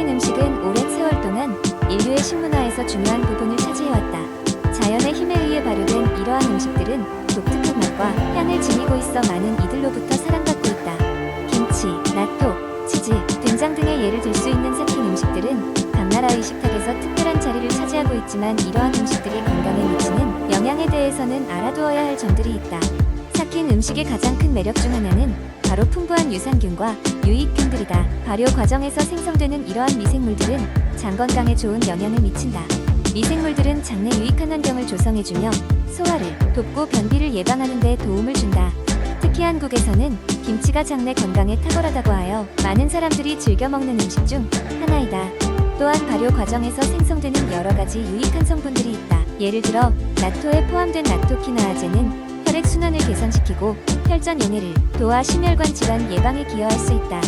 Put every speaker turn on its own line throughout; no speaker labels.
삭힌 음식은 오랜 세월 동안 인류의 식문화에서 중요한 부분을 차지해왔다. 자연의 힘에 의해 발효된 이러한 음식들은 독특한 맛과 향을 지니고 있어 많은 이들로부터 사랑받고 있다. 김치, 나토, 치즈, 된장 등의 예를 들 수 있는 삭힌 음식들은 각 나라의 식탁에서 특별한 자리를 차지하고 있지만 이러한 음식들이 건강에 미치는 영향에 대해서는 알아두어야 할 점들이 있다. 삭힌 음식의 가장 큰 매력 중 하나는 바로 풍부한 유산균과 유익균들이다. 발효 과정에서 생성되는 이러한 미생물들은 장 건강에 좋은 영향을 미친다. 미생물들은 장내 유익한 환경을 조성해주며 소화를 돕고 변비를 예방하는 데 도움을 준다. 특히 한국에서는 김치가 장내 건강에 탁월하다고 하여 많은 사람들이 즐겨 먹는 음식 중 하나이다. 또한 발효 과정에서 생성되는 여러 가지 유익한 성분들이 있다. 예를 들어 나토에 포함된 나토키나아제는 혈액 순환을 개선시키고 혈전 용해를 도와 심혈관 질환 예방에 기여할 수 있다.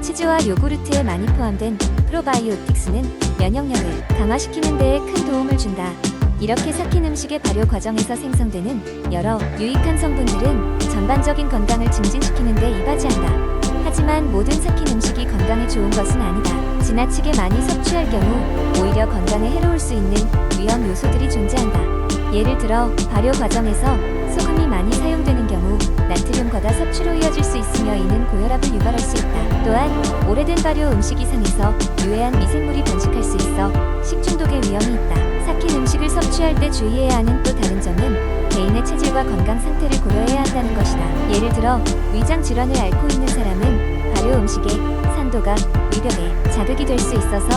치즈와 요구르트에 많이 포함된 프로바이오틱스는 면역력을 강화시키는 데에 큰 도움을 준다. 이렇게 삭힌 음식의 발효 과정에서 생성되는 여러 유익한 성분들은 전반적인 건강을 증진시키는 데 이바지한다. 하지만 모든 삭힌 음식이 건강에 좋은 것은 아니다. 지나치게 많이 섭취할 경우 오히려 건강에 해로울 수 있는 위험 요소들이 존재한다. 예를 들어 발효 과정에서 소금이 많이 사용되는 경우 나트륨 과다 섭취로 이어질 수 있으며 이는 고혈압을 유발할 수 있다. 또한 오래된 발효 음식 이상에서 유해한 미생물이 번식할 수 있어 식중독의 위험이 있다. 삭힌 음식을 섭취할 때 주의해야 하는 또 다른 점은 개인의 체질과 건강 상태를 고려해야 한다는 것이다. 예를 들어 위장 질환을 앓고 있는 사람은 발효 음식에 산도가 위벽에 자극이 될 수 있어서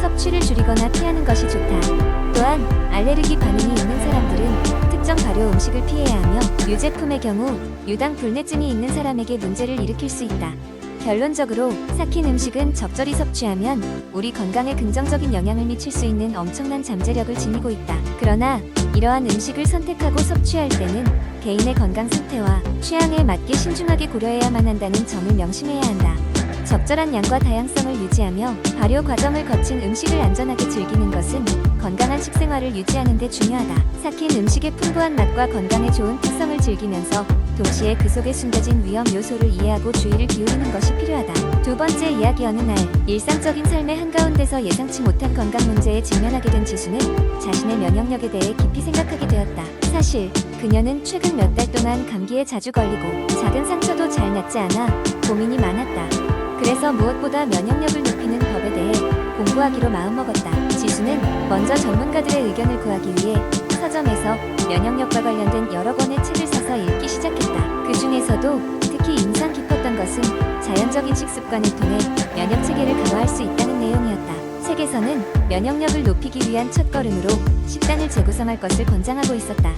섭취를 줄이거나 피하는 것이 좋다. 또한 알레르기 반응이 있는 사람들은 특정 발효 음식을 피해야 하며 유제품의 경우 유당 불내증이 있는 사람에게 문제를 일으킬 수 있다. 결론적으로 삭힌 음식은 적절히 섭취하면 우리 건강에 긍정적인 영향을 미칠 수 있는 엄청난 잠재력을 지니고 있다. 그러나 이러한 음식을 선택하고 섭취할 때는 개인의 건강 상태와 취향에 맞게 신중하게 고려해야만 한다는 점을 명심해야 한다. 적절한 양과 다양성을 유지하며 발효 과정을 거친 음식을 안전하게 즐기는 것은 건강한 식생활을 유지하는 데 중요하다. 삭힌 음식의 풍부한 맛과 건강에 좋은 특성을 즐기면서 동시에 그 속에 숨겨진 위험 요소를 이해하고 주의를 기울이는 것이 필요하다. 두 번째 이야기 어느 날 일상적인 삶의 한가운데서 예상치 못한 건강 문제에 직면하게 된 지수는 자신의 면역력에 대해 깊이 생각하게 되었다. 사실 그녀는 최근 몇 달 동안 감기에 자주 걸리고 작은 상처도 잘 낫지 않아 고민이 많았다. 그래서 무엇보다 면역력을 높이는 법에 대해 공부하기로 마음먹었다. 지수는 먼저 전문가들의 의견을 구하기 위해 서점에서 면역력과 관련된 여러 권의 책을 사서 읽기 시작했다. 그 중에서도 특히 인상 깊었던 것은 자연적인 식습관을 통해 면역 체계를 강화할 수 있다는 내용이었다. 책에서는 면역력을 높이기 위한 첫걸음으로 식단을 재구성할 것을 권장하고 있었다.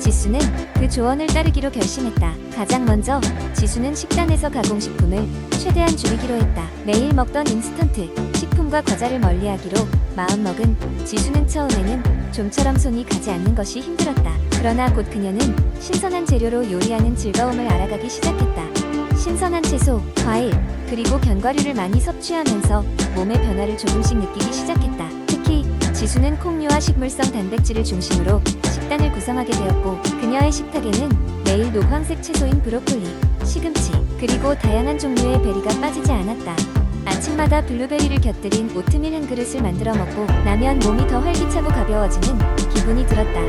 지수는 그 조언을 따르기로 결심했다. 가장 먼저 지수는 식단에서 가공식품을 최대한 줄이기로 했다. 매일 먹던 인스턴트 식품과 과자를 멀리하기로 마음먹은 지수는 처음에는 좀처럼 손이 가지 않는 것이 힘들었다. 그러나 곧 그녀는 신선한 재료로 요리하는 즐거움을 알아가기 시작했다. 신선한 채소, 과일, 그리고 견과류를 많이 섭취하면서 몸의 변화를 조금씩 느끼기 시작했다. 특히 지수는 콩류와 식물성 단백질을 중심으로 식단을 구성하게 되었고 그녀의 식탁에는 매일 녹황색 채소인 브로콜리, 시금치, 그리고 다양한 종류의 베리가 빠지지 않았다. 아침마다 블루베리를 곁들인 오트밀 한 그릇을 만들어 먹고 나면 몸이 더 활기차고 가벼워지는 기분이 들었다.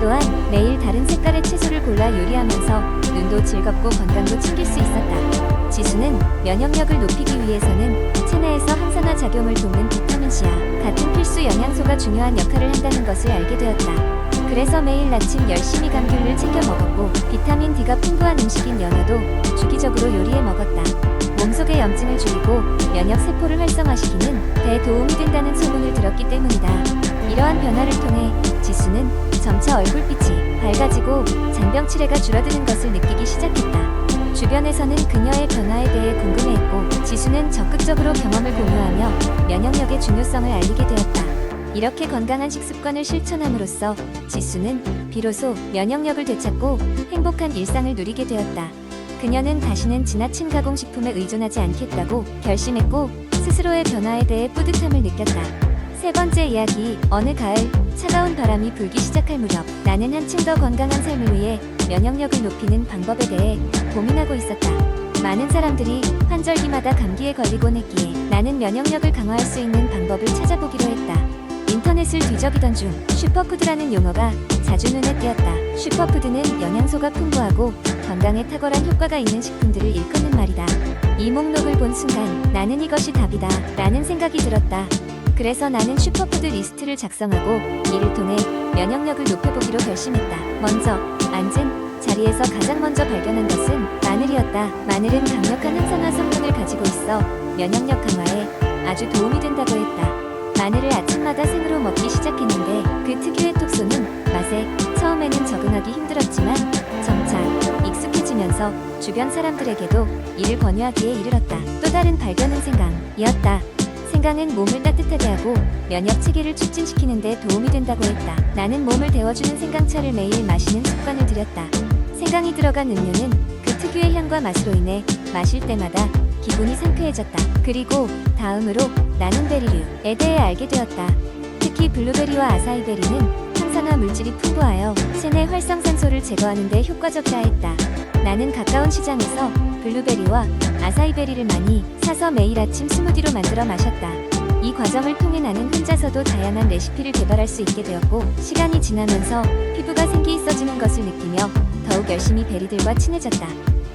또한 매일 다른 색깔의 채소를 골라 요리하면서 눈도 즐겁고 건강도 챙길 수 있었다. 지수는 면역력을 높이기 위해서는 체내에서 항산화 작용을 돕는 비타민C와 같은 필수 영양소가 중요한 역할을 한다는 것을 알게 되었다. 그래서 매일 아침 열심히 감귤을 챙겨 먹었고 비타민 D가 풍부한 음식인 연어도 주기적으로 요리해 먹었다. 몸속의 염증을 줄이고 면역 세포를 활성화시키는 데 도움이 된다는 소문을 들었기 때문이다. 이러한 변화를 통해 지수는 점차 얼굴빛이 밝아지고 잔병 치레가 줄어드는 것을 느끼기 시작했다. 주변에서는 그녀의 변화에 대해 궁금해했고 지수는 적극적으로 경험을 공유하며 면역력의 중요성을 알리게 되었다. 이렇게 건강한 식습관을 실천함으로써 지수는 비로소 면역력을 되찾고 행복한 일상을 누리게 되었다. 그녀는 다시는 지나친 가공식품에 의존하지 않겠다고 결심했고 스스로의 변화에 대해 뿌듯함을 느꼈다. 세 번째 이야기 어느 가을 차가운 바람이 불기 시작할 무렵 나는 한층 더 건강한 삶을 위해 면역력을 높이는 방법에 대해 고민하고 있었다. 많은 사람들이 환절기마다 감기에 걸리곤 했기에 나는 면역력을 강화할 수 있는 방법을 찾아보기로 했다. 인터넷을 뒤적이던 중 슈퍼푸드라는 용어가 자주 눈에 띄었다. 슈퍼푸드는 영양소가 풍부하고 건강에 탁월한 효과가 있는 식품들을 일컫는 말이다. 이 목록을 본 순간 나는 이것이 답이다 라는 생각이 들었다. 그래서 나는 슈퍼푸드 리스트를 작성하고 이를 통해 면역력을 높여보기로 결심했다. 먼저 앉은 자리에서 가장 먼저 발견한 것은 마늘이었다. 마늘은 강력한 항산화 성분을 가지고 있어 면역력 강화에 아주 도움이 된다고 했다. 마늘을 아침마다 생으로 먹기 시작했는데 그 특유의 톡소는 맛에 처음에는 적응하기 힘들었지만 점차 익숙해지면서 주변 사람들에게도 이를 권유하기에 이르렀다. 또 다른 발견은 생강이었다. 생강은 몸을 따뜻하게 하고 면역 체계를 촉진시키는 데 도움이 된다고 했다. 나는 몸을 데워주는 생강차를 매일 마시는 습관을 들였다. 생강이 들어간 음료는 그 특유의 향과 맛으로 인해 마실 때마다 기분이 상쾌해졌다. 그리고 다음으로 나는 베리류 에 대해 알게 되었다. 특히 블루베리와 아사이베리는 항산화 물질이 풍부하여 체내 활성산소를 제거하는 데 효과적이라 했다. 나는 가까운 시장에서 블루베리와 아사이베리를 많이 사서 매일 아침 스무디로 만들어 마셨다. 이 과정을 통해 나는 혼자서도 다양한 레시피를 개발할 수 있게 되었고 시간이 지나면서 피부가 생기 있어지는 것을 느끼며 더욱 열심히 베리들과 친해졌다.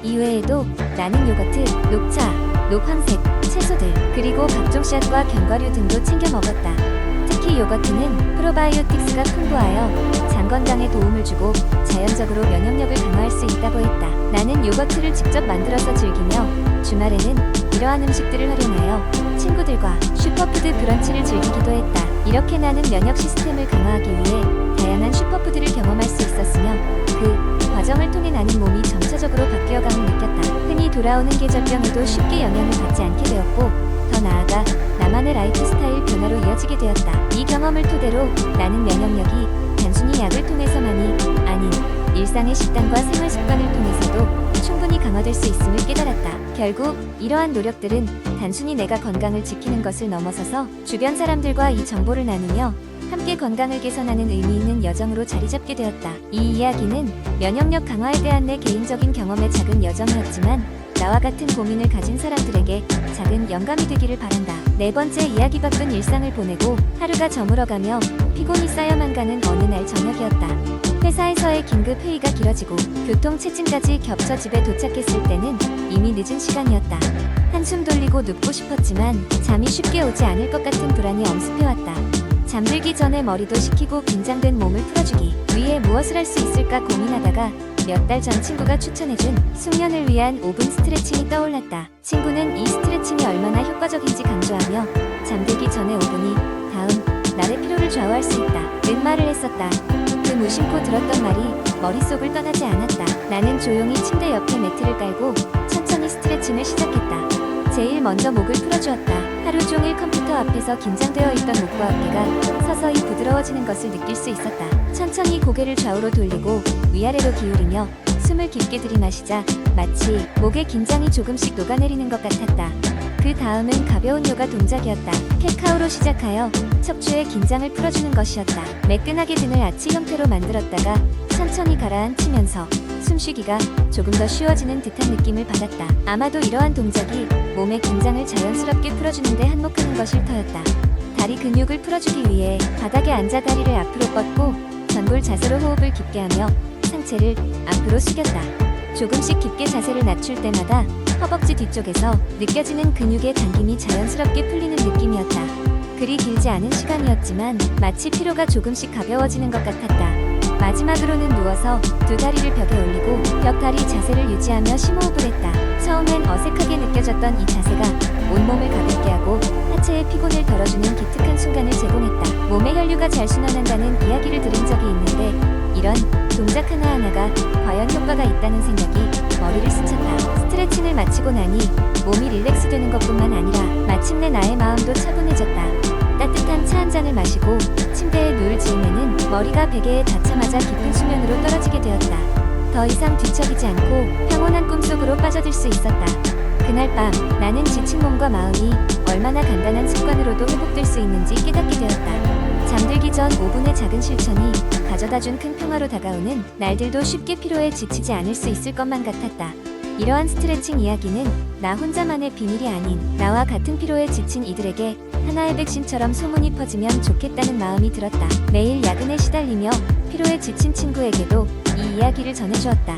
이외에도 나는 요거트, 녹차, 녹황색, 채소들, 그리고 각종 씨앗과 견과류 등도 챙겨 먹었다. 특히 요거트는 프로바이오틱스가 풍부하여 장 건강에 도움을 주고 자연적으로 면역력을 강화할 수 있다고 했다. 나는 요거트를 직접 만들어서 즐기며 주말에는 이러한 음식들을 활용하여 친구들과 슈퍼푸드 브런치를 즐기기도 했다. 이렇게 나는 면역 시스템을 강화하기 위해 다양한 슈퍼푸드를 경험할 수 있었으며 그 과정을 통해 나는 몸이 점차적으로 바뀌어감을 느꼈다. 흔히 돌아오는 계절병에도 쉽게 영향을 받지 않게 되었고 더 나아가 나만의 라이프 스타일 변화로 이어지게 되었다. 이 경험을 토대로 나는 면역력이 단순히 약을 통해서만이 아닌 일상의 식단과 생활 습관을 통해서도 충분히 강화될 수 있음을 깨달았다. 결국 이러한 노력들은 단순히 내가 건강을 지키는 것을 넘어서서 주변 사람들과 이 정보를 나누며 함께 건강을 개선하는 의미 있는 여정으로 자리 잡게 되었다. 이 이야기는 면역력 강화에 대한 내 개인적인 경험의 작은 여정이었지만 나와 같은 고민을 가진 사람들에게 작은 영감이 되기를 바란다. 네 번째 이야기 바쁜 일상을 보내고 하루가 저물어가며 피곤이 쌓여만 가는 어느 날 저녁이었다. 회사에서의 긴급 회의가 길어지고 교통 체증까지 겹쳐 집에 도착했을 때는 이미 늦은 시간이었다. 한숨 돌리고 눕고 싶었지만 잠이 쉽게 오지 않을 것 같은 불안이 엄습해왔다. 잠들기 전에 머리도 식히고 긴장된 몸을 풀어주기 위해 무엇을 할 수 있을까 고민하다가 몇 달 전 친구가 추천해준 숙면을 위한 5분 스트레칭이 떠올랐다. 친구는 이 스트레칭이 얼마나 효과적인지 강조하며 잠들기 전에 5분이 다음 날의 피로를 좌우할 수 있다. 는 말을 했었다. 그 무심코 들었던 말이 머릿속을 떠나지 않았다. 나는 조용히 침대 옆에 매트를 깔고 천천히 스트레칭을 시작했다. 제일 먼저 목을 풀어주었다. 하루 종일 컴퓨터 앞에서 긴장되어 있던 목과 어깨가 서서히 부드러워지는 것을 느낄 수 있었다. 천천히 고개를 좌우로 돌리고 위아래로 기울이며 숨을 깊게 들이마시자 마치 목의 긴장이 조금씩 녹아내리는 것 같았다. 그 다음은 가벼운 요가 동작이었다. 캣카우로 시작하여 척추의 긴장을 풀어주는 것이었다. 매끈하게 등을 아치 형태로 만들었다가 천천히 가라앉히면서 숨쉬기가 조금 더 쉬워지는 듯한 느낌을 받았다. 아마도 이러한 동작이 몸의 긴장을 자연스럽게 풀어주는데 한몫하는 것일 터였다. 다리 근육을 풀어주기 위해 바닥에 앉아 다리를 앞으로 뻗고 전골 자세로 호흡을 깊게 하며 상체를 앞으로 숙였다. 조금씩 깊게 자세를 낮출 때마다 허벅지 뒤쪽에서 느껴지는 근육의 당김이 자연스럽게 풀리는 느낌이었다. 그리 길지 않은 시간이었지만 마치 피로가 조금씩 가벼워지는 것 같았다. 마지막으로는 누워서 두 다리를 벽에 올리고 벽다리 자세를 유지하며 심호흡을 했다. 처음엔 어색하게 느껴졌던 이 자세가 온몸을 가볍게 하고 하체의 피곤을 덜어주는 기특한 순간을 제공했다. 몸의 혈류가 잘 순환한다는 이야기를 들은 적이 있는데 이런 동작 하나하나가 과연 효과가 있다는 생각이 머리를 스쳤다. 스트레칭을 마치고 나니 몸이 릴렉스 되는 것뿐만 아니라 마침내 나의 마음도 차분해졌다. 따뜻한 차 한 잔을 마시고 침대에 누울 즈음에는 머리가 베개에 닿자마자 깊은 수면으로 떨어지게 되었다. 더 이상 뒤척이지 않고 평온한 꿈속으로 빠져들 수 있었다. 그날 밤 나는 지친 몸과 마음이 얼마나 간단한 습관으로도 회복될 수 있는지 깨닫게 되었다. 잠들기 전 5분의 작은 실천이 가져다 준 큰 평화로 다가오는 날들도 쉽게 피로에 지치지 않을 수 있을 것만 같았다. 이러한 스트레칭 이야기는 나 혼자만의 비밀이 아닌 나와 같은 피로에 지친 이들에게 하나의 백신처럼 소문이 퍼지면 좋겠다는 마음이 들었다. 매일 야근에 시달리며 피로에 지친 친구에게도 이 이야기를 전해주었다.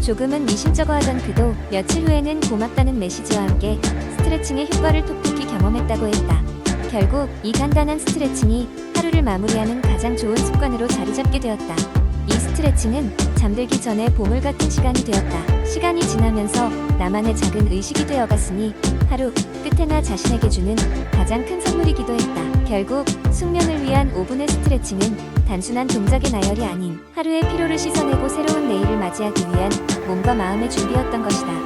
조금은 미심쩍어 하던 그도 며칠 후에는 고맙다는 메시지와 함께 스트레칭의 효과를 톡톡히 경험했다고 했다. 결국 이 간단한 스트레칭이 하루를 마무리하는 가장 좋은 습관으로 자리 잡게 되었다. 이 스트레칭은 잠들기 전에 보물 같은 시간이 되었다. 시간이 지나면서 나만의 작은 의식이 되어갔으니 하루 끝에나 자신에게 주는 가장 큰 선물이기도 했다. 결국 숙면을 위한 5분의 스트레칭은 단순한 동작의 나열이 아닌 하루의 피로를 씻어내고 새로운 내일을 맞이하기 위한 몸과 마음의 준비였던 것이다.